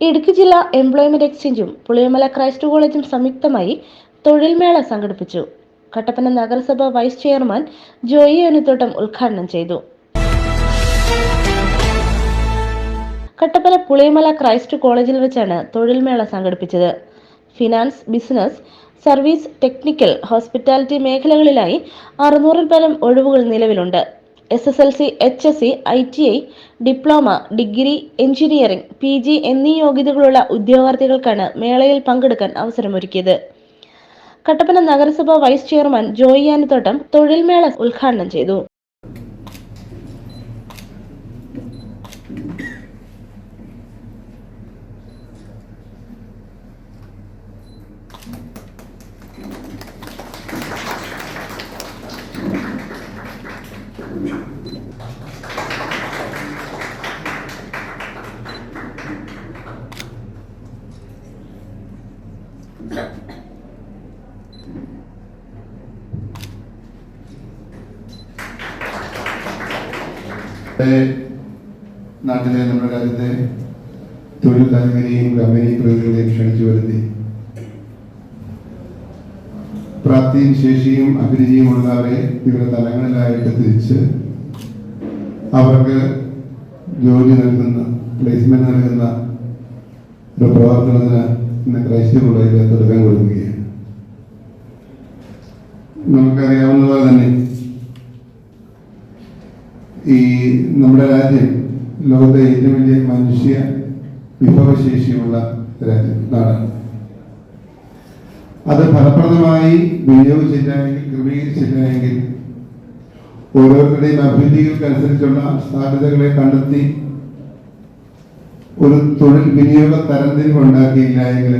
ഇടുക്കി ജില്ലാ employment എക്സ്ചേഞ്ചും Puliyamala Christ കോളേജും സംയുക്തമായി തൊഴിൽമേള സംഘടിപ്പിച്ചു. കട്ടപ്പന നഗരസഭ വൈസ് ചെയർമാൻ ജോയി അനുത്തോട്ടം ഉദ്ഘാടനം ചെയ്തു. കട്ടപ്പന പുളിയമല ക്രൈസ്റ്റ് കോളേജിൽ വെച്ചാണ് തൊഴിൽമേള സംഘടിപ്പിച്ചത്. Finance business service technical hospitality മേഖലകളിലായി അറുന്നൂറിൽ പരം ഒഴിവുകൾ നിലവിലുണ്ട്. S S L C H S C I T I diploma degree engineering P G എന്നീ യോഗ്യതകളുള്ള ഉദ്യോഗാർത്ഥികൾക്കാണ് മേളയിൽ പങ്കെടുക്കാൻ അവസരമൊരുക്കിയത്. കട്ടപ്പന നഗരസഭ വൈസ് ചെയർമാൻ ജോയി ആനത്തോട്ടം തൊഴിൽമേള ഉദ്ഘാടനം ചെയ്തു. നാട്ടിലെ നമ്മുടെ രാജ്യത്തെ തൊഴിൽ താൽപര്യയും കമ്പനി പ്രതിനിധികളെയും ക്ഷണിച്ചു വരുത്തി. പ്രാപ്തിയും ശേഷിയും അഭിരുചിയും ഉള്ളവരെ വിവിധ തലങ്ങളിലായിട്ട് തിരിച്ച് അവർക്ക് ജോലി നൽകുന്ന പ്ലേസ്മെന്റ് നൽകുന്ന ഒരു പ്രവർത്തനത്തിന് ഇന്ന് ക്രൈസ്തവ കോളേജിൽ തുടക്കം കൊടുക്കുകയാണ്. നമുക്കറിയാവുന്നതുപോലെ തന്നെ ഈ നമ്മുടെ രാജ്യം ലോകത്തെ ഏറ്റവും വലിയ മനുഷ്യ വിഭവശേഷിയുള്ള നാടാണ് അത് ഫലപ്രദമായി വിനിയോഗിച്ചില്ലെങ്കിൽ ക്രമീകരിച്ചില്ലെങ്കിൽ ഓരോരുത്തരുടെയും അഭിരുചികൾക്കനുസരിച്ചുള്ള സാധ്യതകളെ കണ്ടെത്തി ഒരു തൊഴിൽ വിനിയോഗ തരംതിരിവ് ഉണ്ടാക്കിയില്ല എങ്കിൽ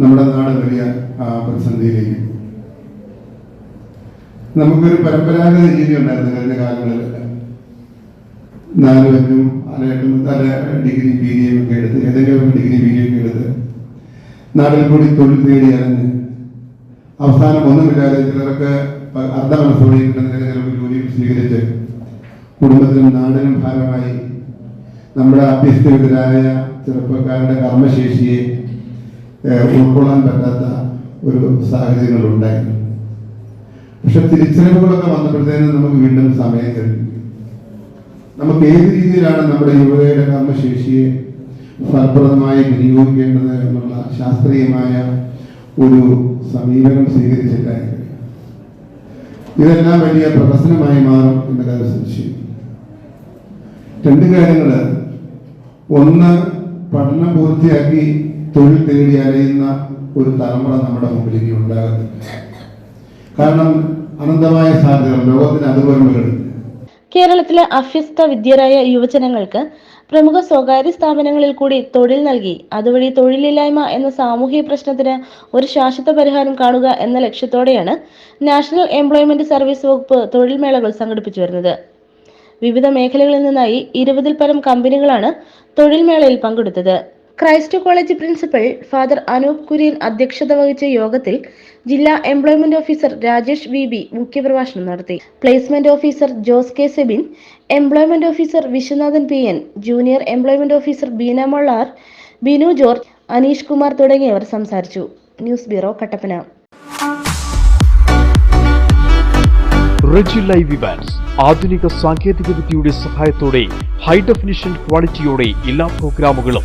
നമ്മുടെ നാട് വലിയ പ്രതിസന്ധിയിലേക്ക്. നമുക്കൊരു പരമ്പരാഗത രീതി ഉണ്ടായിരുന്നു കഴിഞ്ഞ കാലങ്ങളിൽ. നാലും അഞ്ചും അല്ല എട്ടും തല ഡിഗ്രി പി എം ഒക്കെ എടുത്ത് ഏതെങ്കിലും ഡിഗ്രി പി ഡി എം ഒക്കെ എടുത്ത് നാട്ടിൽ കൂടി തൊഴിൽ തേടി അലഞ്ഞ് അവസാനം ഒന്നുമില്ലാതെ ചിലർക്ക് അർദ്ധ മനസ്സോടെ കിട്ടുന്ന ചിലർക്ക് ജോലികൾ സ്വീകരിച്ച് കുടുംബത്തിനും നാടിനും ഭാരമായി നമ്മുടെ അഭ്യസ്തവിധരായ ചെറുപ്പക്കാരുടെ കർമ്മശേഷിയെ ഉൾക്കൊള്ളാൻ പറ്റാത്ത ഒരു സാഹചര്യങ്ങളുണ്ടായി പക്ഷെ തിരിച്ചറിവുകളൊക്കെ വന്നപ്പോഴത്തേനും നമുക്ക് വീണ്ടും സമയം കഴിഞ്ഞു നമുക്ക് ഏത് രീതിയിലാണ് നമ്മുടെ യുവതയുടെ കർമ്മശേഷിയെ ഫലപ്രദമായി വിനിയോഗിക്കേണ്ടത് എന്നുള്ള ശാസ്ത്രീയമായ ഒരു സമീപനം സ്വീകരിച്ചിട്ടായി ഇതെല്ലാം വലിയ പ്രഹസനമായി മാറും എന്ന സംശയം. രണ്ട് കാര്യങ്ങൾ ഒന്ന് പഠനം പൂർത്തിയാക്കി തൊഴിൽ തേടി അലയുന്ന ഒരു തലമുറ നമ്മുടെ മുമ്പിൽ ഇനി ഉണ്ടാകത്തില്ല. കാരണം അനന്തമായ സാധ്യത ലോകത്തിന് അതിർവരമ്പുകളുണ്ട് കേരളത്തിലെ അഭ്യസ്ത വിദ്യരായ യുവജനങ്ങൾക്ക് പ്രമുഖ സ്വകാര്യ സ്ഥാപനങ്ങളിൽ കൂടി തൊഴിൽ നൽകി. അതുവഴി തൊഴിലില്ലായ്മ എന്ന സാമൂഹിക പ്രശ്നത്തിന് ഒരു ശാശ്വത പരിഹാരം കാണുക എന്ന ലക്ഷ്യത്തോടെയാണ് നാഷണൽ എംപ്ലോയ്മെന്റ് സർവീസ് വകുപ്പ് തൊഴിൽ മേളകൾ സംഘടിപ്പിച്ചു വരുന്നത്. വിവിധ മേഖലകളിൽ നിന്നായി ഇരുപതിൽ പരം കമ്പനികളാണ് തൊഴിൽ മേളയിൽ പങ്കെടുത്തത്. Christ college principal father Anoop Kurian അധ്യക്ഷത വഹിച്ച യോഗത്തിൽ ജില്ലാ employment officer Rajesh V B മുഖ്യപ്രഭാഷണം നടത്തി. Placement officer Jose K Sebin employment officer Viswanathan P N junior employment officer Beena Mollar Binu George Aneesh Kumar തുടങ്ങിയവർ സംസാരിച്ചു. News bureau Kattappana. ആധുനിക സാങ്കേതിക വിദ്യയുടെ സഹായത്തോടെ ഹൈ ഡെഫിനിഷൻ ക്വാളിറ്റിയോടെ എല്ലാ പ്രോഗ്രാമുകളും